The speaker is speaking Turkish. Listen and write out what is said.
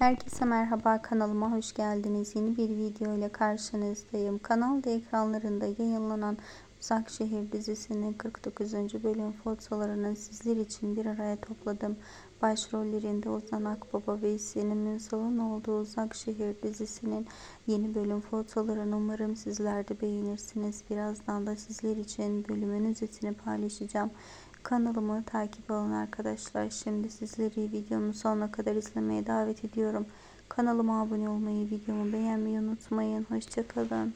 Herkese merhaba kanalıma hoş geldiniz. Yeni bir video ile karşınızdayım. Kanalda ekranlarında yayınlanan Uzak Şehir dizisinin 49. bölüm fotolarını sizler için bir araya topladım. Başrollerinde Ozan Akbaba ve Sinem Ünsal'ın olduğu Uzak Şehir dizisinin yeni bölüm fotolarını umarım sizler de beğenirsiniz. Birazdan da sizler için bölümün özetini paylaşacağım. Kanalımı takip alın arkadaşlar. Şimdi sizleri videomun sonuna kadar izlemeye davet ediyorum. Kanalıma abone olmayı, videomu beğenmeyi unutmayın. Hoşçakalın.